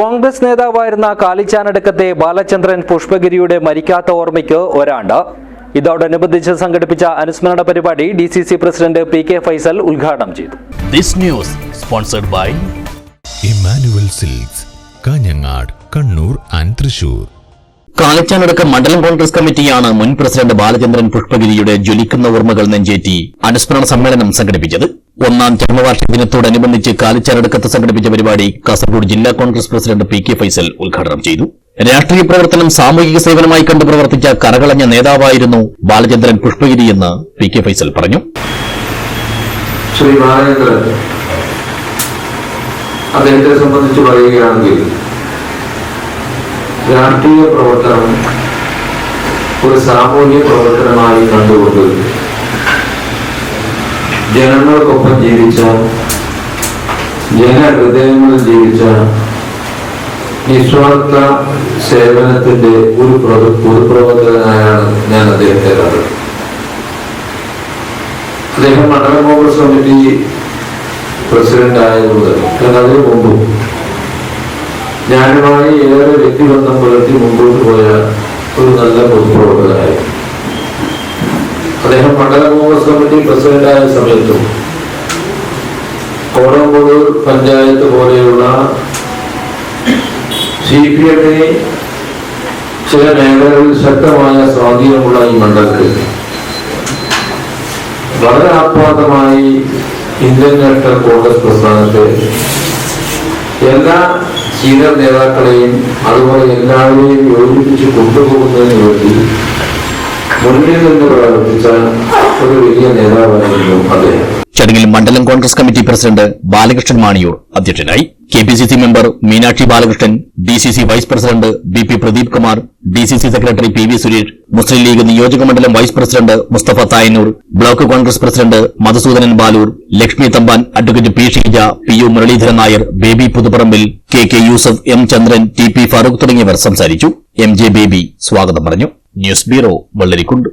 കോൺഗ്രസ് നേതാവായിരുന്ന കാലിച്ചാനടക്കത്തെ ബാലചന്ദ്രൻ പുഷ്പഗിരിയുടെ മരിക്കാത്ത ഓർമ്മയ്ക്ക് ഒരാണ്ട്. ഇതോടനുബന്ധിച്ച് സംഘടിപ്പിച്ച അനുസ്മരണ പരിപാടി D C C president P K Faisal ഉദ്ഘാടനം ചെയ്തു. This news sponsored by Emmanuel silks Kanhangad Kannur and Thrissur. കാലച്ചാനടക്കം മണ്ഡലം കോൺഗ്രസ് കമ്മിറ്റിയാണ് മുൻ പ്രസിഡന്റ് ബാലചന്ദ്രൻ പുഷ്പഗിരിയുടെ ജ്വലിക്കുന്ന ഓർമ്മകൾ നെഞ്ചേറ്റി അനുസ്മരണ സമ്മേളനം സംഘടിപ്പിച്ചത്. ഒന്നാം ചരമവാർഷിക ദിനത്തോടനുബന്ധിച്ച് കാലിച്ചാനടക്കത്ത് സംഘടിപ്പിച്ച പരിപാടി കാസർഗോഡ് ജില്ലാ Congress president P K Faisal ഉദ്ഘാടനം ചെയ്തു. രാഷ്ട്രീയ പ്രവർത്തനം സാമൂഹിക സേവനമായി കണ്ടു പ്രവർത്തിച്ച കരകളഞ്ഞ നേതാവായിരുന്നു ബാലചന്ദ്രൻ പുഷ്പഗിരി എന്ന് പി കെ ഫൈസൽ പറഞ്ഞു. ശ്രീ ബാലചന്ദ്രൻ അദ്ദേഹത്തെ സംബന്ധിച്ച് പറയുകയാണെങ്കിൽ രാഷ്ട്രീയ പ്രവർത്തനം ഒരു സാമൂഹിക പ്രവർത്തനമായി കണ്ടുകൊണ്ട് ജനങ്ങൾക്കൊപ്പം ജീവിച്ച ജനഹൃദയങ്ങളിൽ ജീവിച്ച നിസ്വാർത്ഥ സേവനത്തിന്റെ ഒരു പ്രവർത്തകനായാണ് ഞാൻ അദ്ദേഹത്തെ കണ്ടത്. അദ്ദേഹം മണ്ഡല കോൺഗ്രസ് കമ്മിറ്റി പ്രസിഡന്റ് ആയതുകൊണ്ട് കാരണം അതിനു മുമ്പും ഞാനുമായി ഏറെ വ്യക്തിബന്ധം പുലർത്തി മുമ്പോട്ട് പോയ ഒരു നല്ല പൊതുപ്രവർത്തകനായിരുന്നു അദ്ദേഹം മണ്ഡലം കോൺഗ്രസ് കമ്മിറ്റി പ്രസിഡന്റായ സമയത്തും കോടമ്പൂർ പഞ്ചായത്ത് പോലെയുള്ള സി പി എമ്മിന് ചില മേഖലകളിൽ ശക്തമായ സ്വാധീനമുള്ള ഈ മണ്ഡലത്തിൽ വളരെ ആത്മാർത്ഥമായി ഇന്ത്യൻ നാഷണൽ കോൺഗ്രസ് പ്രസ്ഥാനത്തെ എല്ലാ സീനിയർ നേതാക്കളെയും അതുപോലെ എല്ലാവരെയും യോജിപ്പിച്ച് കൊണ്ടുപോകുന്നതിന് വേണ്ടി ഒരു വലിയ ചടങ്ങിൽ മണ്ഡലം കോൺഗ്രസ് കമ്മിറ്റി പ്രസിഡന്റ് ബാലകൃഷ്ണൻ മാണിയൂർ അധ്യക്ഷനായി. K P C C member Meenakshi Balakrishnan D C C vice president B P Pradeep Kumar D C C secretary P V Suresh Muslim League നിയോജക മണ്ഡലം vice president Mustafa Thayanur block Congress president Madhusudanan Baloor Lakshmi Thampan advocate P Sheeja P U Muraleedharan Nair Baby Puthuparambil K K Yusuf M Chandran T P Farooq തുടങ്ങിയവർ സംസാരിച്ചു. M J baby സ്വാഗതം പറഞ്ഞു. News bureau Vellarikundu.